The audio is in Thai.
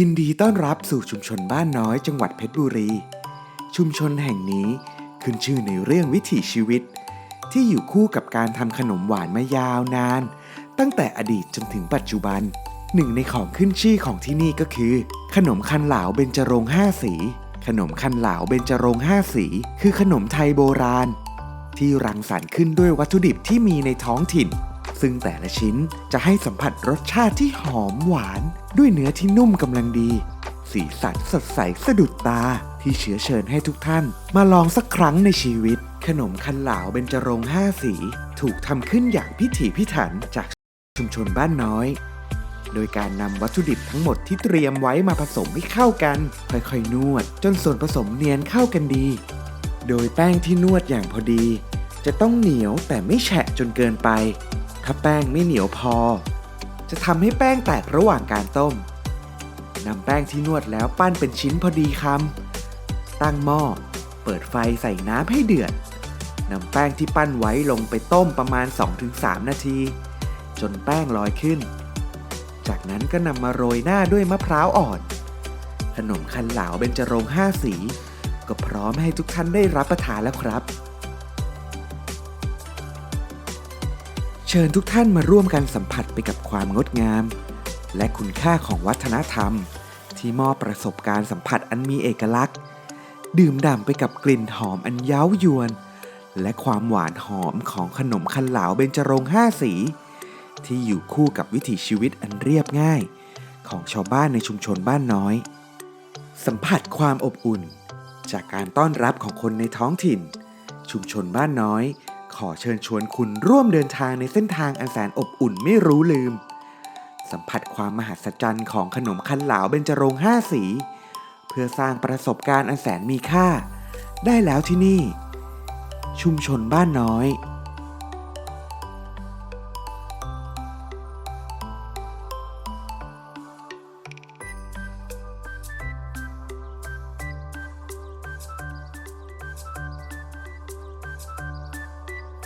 ยินดีต้อนรับสู่ชุมชนบ้านน้อยจังหวัดเพชรบุรี ชุมชนแห่งนี้ขึ้นชื่อในเรื่องวิถีชีวิต ที่อยู่คู่กับการทำขนมหวานมายาวนาน ตั้งแต่อดีตจนถึงปัจจุบัน หนึ่งในของขึ้นชื่อของที่นี่ก็คือ ขนมคันเหลาเบญจรงห้าสี ขนมคันเหลาเบญจรงห้าสี คือขนมไทยโบราณ ที่รังสรรค์ขึ้นด้วยวัตถุดิบที่มีในท้องถิ่น ซึ่งแต่ละชิ้นจะให้สัมผัสรสชาติที่หอมหวาน ด้วยเนื้อที่นุ่มกำลังดี สีสันสดใสสะดุดตาที่เชื้อเชิญให้ทุกท่าน มาลองสักครั้งในชีวิต ขนมคันหลาวเบญจรงค์ห้าสี ถูกทำขึ้นอย่างพิถีพิถันจากชุมชนบ้านน้อย โดยการนำวัตถุดิบทั้งหมดที่เตรียมไว้มาผสมให้เข้ากัน ค่อยๆ นวด จนส่วนผสมเนียนเข้ากันดี โดยแป้งที่นวดอย่างพอดี จะต้องเหนียวแต่ไม่แฉะจนเกินไป ถ้าแป้งไม่เหนียวพอ จะทำให้แป้งแตกระหว่างการต้มนำแป้งที่นวดแล้วปั้นเป็นชิ้นพอดีคำตั้งหม้อ เปิดไฟใส่น้ำให้เดือดนำแป้งที่ปั้นไว้ลงไปต้มประมาณ 2-3 นาที จนแป้งลอยขึ้น จากนั้นก็นำมาโรยหน้าด้วยมะพร้าวอ่อน ขนมคันเหลาเบญจรงค์ห้าสี ก็พร้อมให้ทุกท่านได้รับประทานแล้วครับ ชิญทุกท่านมาร่วมกันสัมผัสไปกับความงดงาม และคุณค่าของวัฒนธรรม ที่มอบประสบการณ์สัมผัสอันมีเอกลักษณ์ ดื่มด่ำไปกับกลิ่นหอมอันเย้ายวน และความหวานหอมของขนมคันเหลาเบญจรงห้าสี ที่อยู่คู่กับวิถีชีวิตอันเรียบง่าย ของชาวบ้านในชุมชนบ้านน้อย สัมผัสความอบอุ่น จากการต้อนรับของคนในท้องถิ่น ชุมชนบ้านน้อย ขอเชิญชวนคุณร่วมเดินทางในเส้นทางอันแสนอบอุ่นไม่รู้ลืม สัมผัสความมหัศจรรย์ของขนมคันเหลาเบญจรงห้าสี เพื่อสร้างประสบการณ์อันแสนมีค่า ได้แล้วที่นี่ ชุมชนบ้านน้อย